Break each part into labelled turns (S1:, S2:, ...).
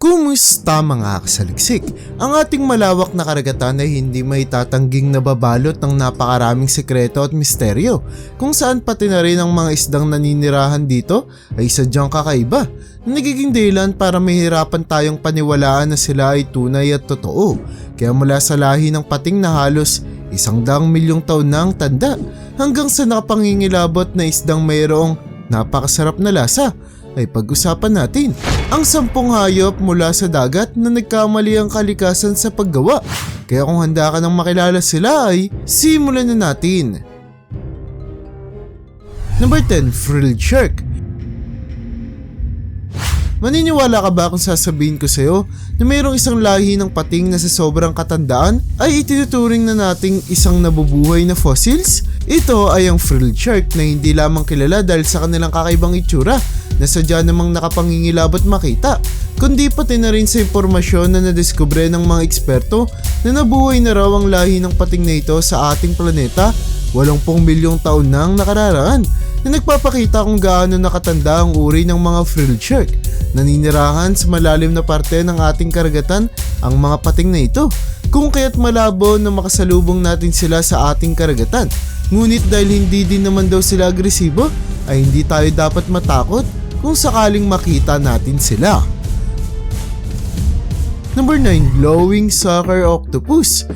S1: Kumusta mga kasaliksik? Ang ating malawak na karagatan ay hindi may tatangging nababalot ng napakaraming sekreto at misteryo kung saan pati na rin ang mga isdang naninirahan dito ay sadyang kakaiba na nagiging dahilan para mahirapan tayong paniwalaan na sila ay tunay at totoo. Kaya mula sa lahi ng pating na halos isang daang milyong taon na ang tanda hanggang sa nakapangingilabot na isdang mayroong napakasarap na lasa ay pag-usapan natin ang sampung hayop mula sa dagat na nagkamali ang kalikasan sa paggawa. Kaya kung handa ka nang makilala sila ay simulan na natin. Number 10, Frilled Shark. Maniniwala ka ba kung sasabihin ko sa'yo na mayroong isang lahi ng pating na sa sobrang katandaan ay itinuturing na nating isang nabubuhay na fossils? Ito ay ang frilled shark na hindi lamang kilala dahil sa kanilang kakaibang itsura na sadya namang nakapangingilabot makita, kundi pati na rin sa impormasyon na nadiskubre ng mga eksperto na nabuhay na raw ang lahi ng pating na ito sa ating planeta 80 milyong taon na ang nakararaan na nagpapakita kung gaano nakatanda ang uri ng mga frilled shark. Naninirahan sa malalim na parte ng ating karagatan ang mga pating na ito kung kaya't malabo na makasalubong natin sila sa ating karagatan. Ngunit dahil hindi din naman daw sila agresibo ay hindi tayo dapat matakot kung sakaling makita natin sila. Number 9, Glowing Sucker Octopus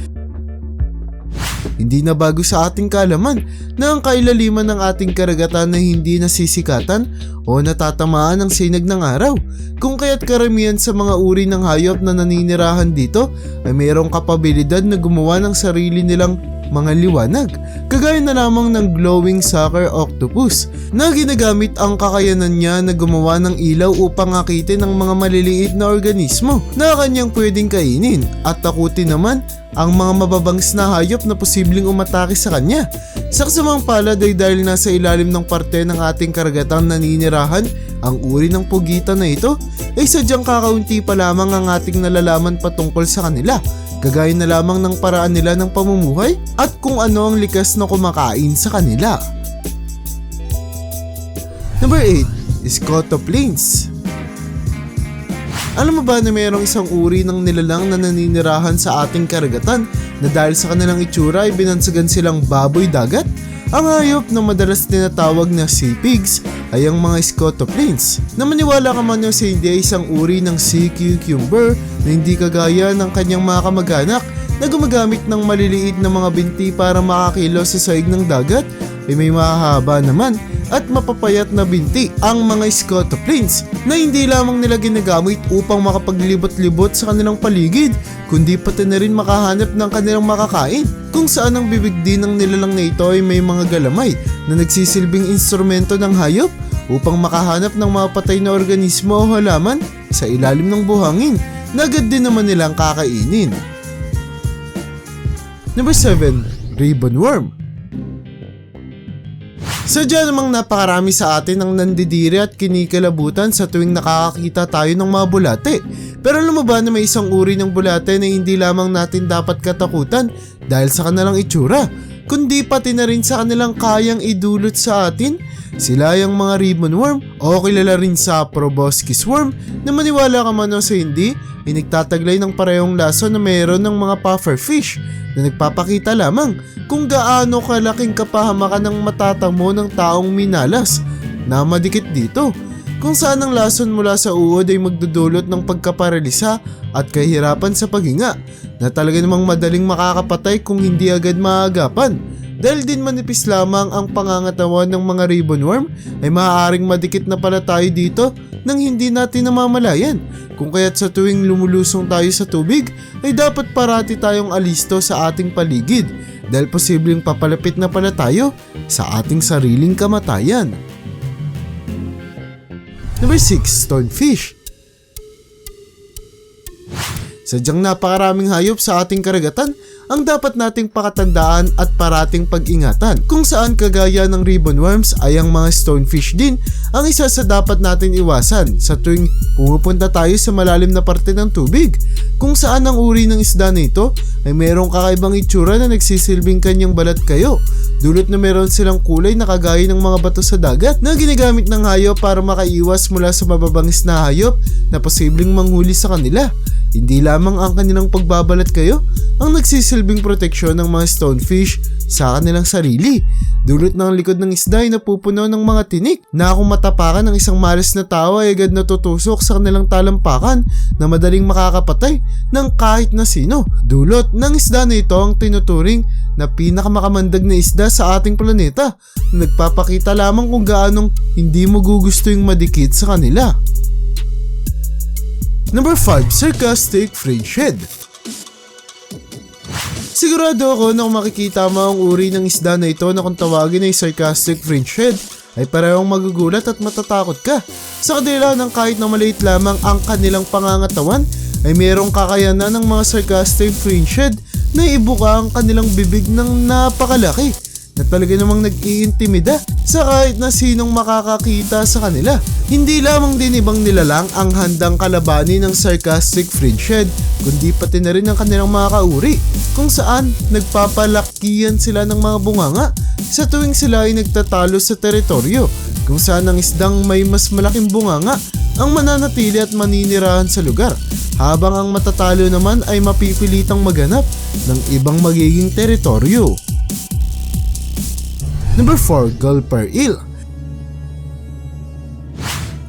S1: hindi na bago sa ating kalaman na ang kailaliman ng ating karagatan na hindi nasisikatan o natatamaan ng sinag ng araw. Kung kaya't karamihan sa mga uri ng hayop na naninirahan dito ay mayroong kapabilidad na gumawa ng sarili nilang mga liwanag, kagaya na lamang ng glowing sucker octopus na ginagamit ang kakayanan niya na gumawa ng ilaw upang akitin ang mga maliliit na organismo na kanyang pwedeng kainin at takutin naman ang mga mababangs na hayop na posibleng umatake sa kanya. Sa kasamang palad ay dahil nasa ilalim ng parte ng ating karagatang naninirahan ang uri ng pugitan na ito ay sadyang kakaunti pa lamang ang ating nalalaman patungkol sa kanila kagaya na lamang ng paraan nila ng pamumuhay at kung ano ang likas na kumakain sa kanila. Number 8, Scotoplanes. Alam mo ba na mayroong isang uri ng nilalang na naninirahan sa ating karagatan na dahil sa kanilang itsura ay binansagan silang baboy dagat? Ang hayop na madalas tinatawag na sea pigs ay ang mga scotoplanes. Na maniwala ka man o sa hindi ay isang uri ng sea cucumber na hindi kagaya ng kanyang mga kamag-anak na gumagamit ng maliliit na mga binti para makakilos sa saig ng dagat ay may mahahaba naman at mapapayat na binti ang mga scotoplanes na hindi lamang nila ginagamit upang makapaglibot-libot sa kanilang paligid kundi pati na rin makahanap ng kanilang makakain kung saan ang bibig din ng nilalang na ito ay may mga galamay na nagsisilbing instrumento ng hayop upang makahanap ng mga patay na organismo o halaman sa ilalim ng buhangin na agad din naman nilang kakainin. Number 7. Ribbon Worm Sadya namang napakarami sa atin ang nandidiri at kinikalabutan sa tuwing nakakakita tayo ng mga bulate. Pero alam mo ba na may isang uri ng bulate na hindi lamang natin dapat katakutan dahil sa kanilang itsura, kundi pati na rin sa kanilang kayang idulot sa atin? Sila yung mga ribbon worm o kilala rin sa proboscis worm na maniwala ka man o sa hindi, ay nagtataglay ng parehong laso na mayroon ng mga pufferfish na nagpapakita lamang kung gaano kalaking kapahamakan ng matatamo ng taong minalas na madikit dito. Kung saan ang lason mula sa uod ay magdudulot ng pagkaparalisa at kahirapan sa paghinga na talaga namang madaling makakapatay kung hindi agad maagapan. Dahil din manipis lamang ang pangangatawan ng mga ribbon worm ay maaaring madikit na pala tayo dito nang hindi natin namamalayan. Kung kaya't sa tuwing lumulusong tayo sa tubig ay dapat parati tayong alisto sa ating paligid dahil posibleng papalapit na pala tayo sa ating sariling kamatayan. Number 6, Stonefish. Sadyang napakaraming hayop sa ating karagatan, ang dapat nating pakatandaan at parating pag-ingatan. Kung saan kagaya ng ribbon worms ay ang mga stonefish din ang isa sa dapat natin iwasan sa tuwing pumupunta tayo sa malalim na parte ng tubig. Kung saan ang uri ng isda na ito ay mayroong kakaibang itsura na nagsisilbing kanyang balat kayo. Dulot na meron silang kulay na kagaya ng mga bato sa dagat na ginagamit ng hayop para makaiwas mula sa mababangis na hayop na posibleng manghuli sa kanila. Hindi lamang ang kanilang pagbabalat kayo ang nagsisilbing proteksyon ng mga stonefish sa kanilang sarili. Dulot ng likod ng isda ay napupuno ng mga tinik na kung matapakan ng isang malas na tao ay agad natutusok sa kanilang talampakan na madaling makakapatay ng kahit na sino. Dulot ng isda na ito ang tinuturing na pinakamakamandag na isda sa ating planeta na nagpapakita lamang kung gaanong hindi mo gugusto yung madikit sa kanila. Number 5, Sarcastic Friendship. Sigurado ako na kung makikita mo ang uri ng isda na ito na kung tawagin ay sarcastic friendship ay parehong magugulat at matatakot ka. Sa kadila ng kahit na maliit lamang ang kanilang pangangatawan ay mayroong kakayanan ng mga sarcastic friendship na ibuka ang kanilang bibig ng napakalaki na talaga namang nag-iintimida sa kahit na sinong makakakita sa kanila. Hindi lamang din ibang nilalang ang handang kalabanin ng sarcastic friendship, kundi pati na rin ang kanilang mga kauri, kung saan nagpapalakihan sila ng mga bunganga sa tuwing sila ay nagtatalo sa teritoryo, kung saan ang isdang may mas malaking bunganga ang mananatili at maninirahan sa lugar, habang ang matatalo naman ay mapipilitang maganap ng ibang magiging teritoryo. Number 4, Gulper Eel.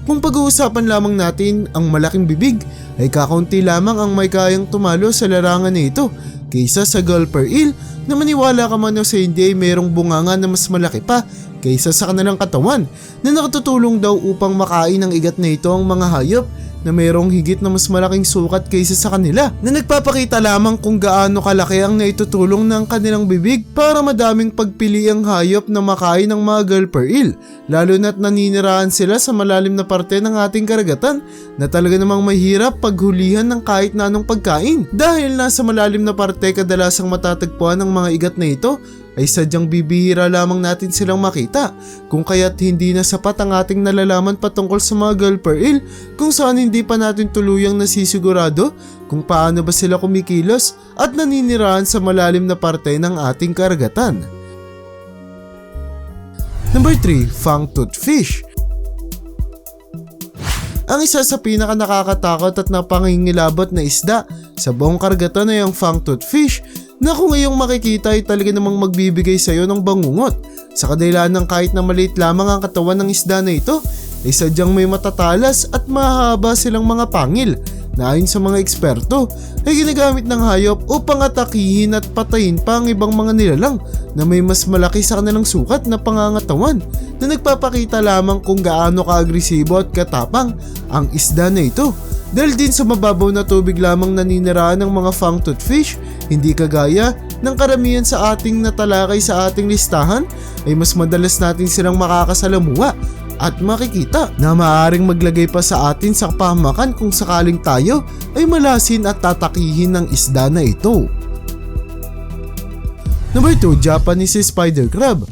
S1: Kung pag-uusapan lamang natin ang malaking bibig, ay kakaunti lamang ang may kayang tumalo sa larangan na ito kaysa sa Gulper Eel na maniwala ka man o sa hindi ay mayroong bunganga na mas malaki pa kaysa sa kanilang katawan na nakatutulong daw upang makain ng igat na ito ang mga hayop na mayroong higit na mas malaking sukat kaysa sa kanila na nagpapakita lamang kung gaano kalaki ang naitutulong ng kanilang bibig para madaming pagpili ang hayop na makain ng mga gulper eel lalo na't naninirahan sila sa malalim na parte ng ating karagatan na talaga namang mahirap paghulihan ng kahit na anong pagkain. Dahil nasa malalim na parte kadalasang matatagpuan ng mga igat na ito ay sadyang bibihira lamang natin silang makita kung kaya't hindi na sapat ang ating nalalaman patungkol sa mga gulper eel kung saan hindi pa natin tuluyang nasisigurado kung paano ba sila kumikilos at naninirahan sa malalim na parte ng ating karagatan. Number 3, Fangtooth Fish ang isa sa pinaka nakakatakot at napangingilabot na isda sa buong karagatan ay ang fangtooth fish na kung ngayong makikita ay talaga namang magbibigay sa iyo ng bangungot. Sa kadahilan ng kahit na maliit lamang ang katawan ng isda na ito, ay sadyang may matatalas at mahaba silang mga pangil na ayon sa mga eksperto ay ginagamit ng hayop upang atakihin at patayin pa ang ibang mga nilalang na may mas malaki sa kanilang sukat na pangangatawan na nagpapakita lamang kung gaano kaagresibo at katapang ang isda na ito. Dahil din sa mababaw na tubig lamang naniniraan ng mga fangtooth fish, hindi kagaya ng karamihan sa ating natalakay sa ating listahan ay mas madalas natin silang makakasalamuha at makikita na maaaring maglagay pa sa atin sa pamakan kung sakaling tayo ay malasin at tatakihin ng isda na ito. Number 2, Japanese Spider Crab.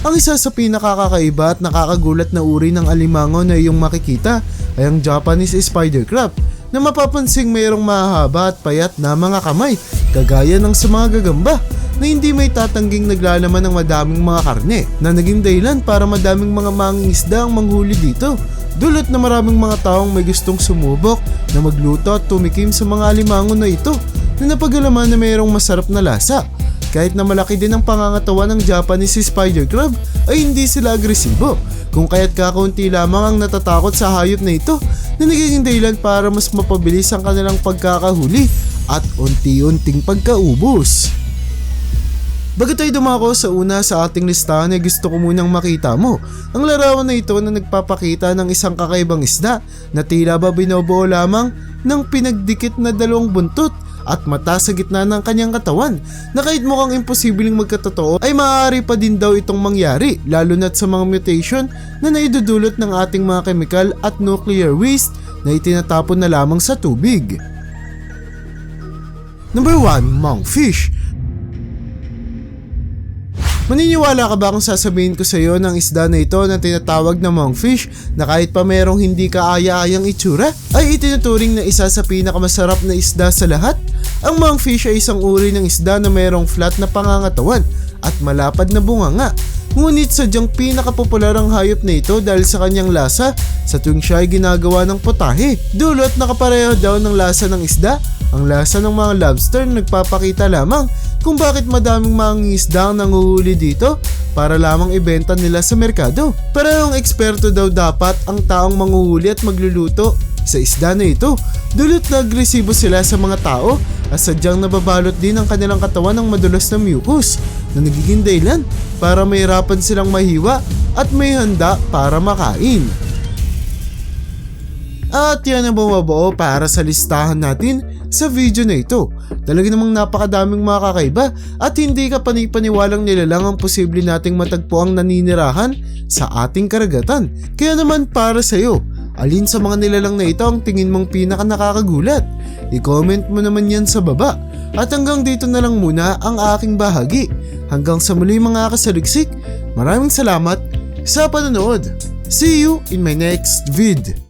S1: Ang isa sa pinakakakaiba at nakakagulat na uri ng alimango na iyong makikita ay ang Japanese Spider Crab na mapapansing mayroong mahaba at payat na mga kamay kagaya ng sa mga gagamba na hindi may tatangging naglalaman ng madaming mga karne na naging dahilan para madaming mga mangingisda ang manghuli dito. Dulot na maraming mga taong may gustong sumubok na magluto at tumikim sa mga alimango na ito na napagalaman na mayroong masarap na lasa. Kahit na malaki din ang pangangatawan ng Japanese spider crab ay hindi sila agresibo kung kaya't kakaunti lamang ang natatakot sa hayop na ito na nagiging dahilan para mas mapabilis ang kanilang pagkakahuli at unti-unting pagkaubos. Bago tayo dumako sa una sa ating listahan ay gusto ko munang makita mo ang larawan na ito na nagpapakita ng isang kakaibang isda na tila ba binubuo lamang ng pinagdikit na dalawang buntot at mata sa gitna ng kanyang katawan na kahit mukhang imposibleng magkatotoo ay maaari pa din daw itong mangyari lalo na't sa mga mutation na naidudulot ng ating mga chemical at nuclear waste na itinatapon na lamang sa tubig. Number 1, monkfish. Maniniwala ka ba kung sasabihin ko sa iyo ng isda na ito na tinatawag na monkfish na kahit pa merong hindi kaaya-ayang itsura ay itinuturing na isa sa pinakamasarap na isda sa lahat? Ang monkfish ay isang uri ng isda na merong flat na pangangatawan at malapad na bunganga. Ngunit sadyang pinakapopular ang hayop na ito dahil sa kanyang lasa sa tuwing siya ay ginagawa ng potahe. Dulot nakapareho daw ng lasa ng isda ang lasa ng mga lobster na nagpapakita lamang kung bakit madaming mga isda ang nanguhuli dito para lamang ibenta nila sa merkado. Pero ang eksperto daw dapat ang taong manguhuli at magluluto sa isda na ito. Dulot na agresibo sila sa mga tao at sadyang nababalot din ang kanilang katawan ng madulas na mucus na nagiging dahilan para mahirapan silang mahiwa at may handa para makain. At yan ang bumabuo para sa listahan natin sa video na ito. Talaga namang napakadaming mga kakaiba at hindi ka panipaniwalang nilalang ang posible nating matagpo ang naninirahan sa ating karagatan. Kaya naman para sa iyo, alin sa mga nilalang na ito ang tingin mong pinaka nakakagulat? I-comment mo naman yan sa baba. At hanggang dito na lang muna ang aking bahagi. Hanggang sa muli mga kasaliksik, maraming salamat sa panonood. See you in my next vid.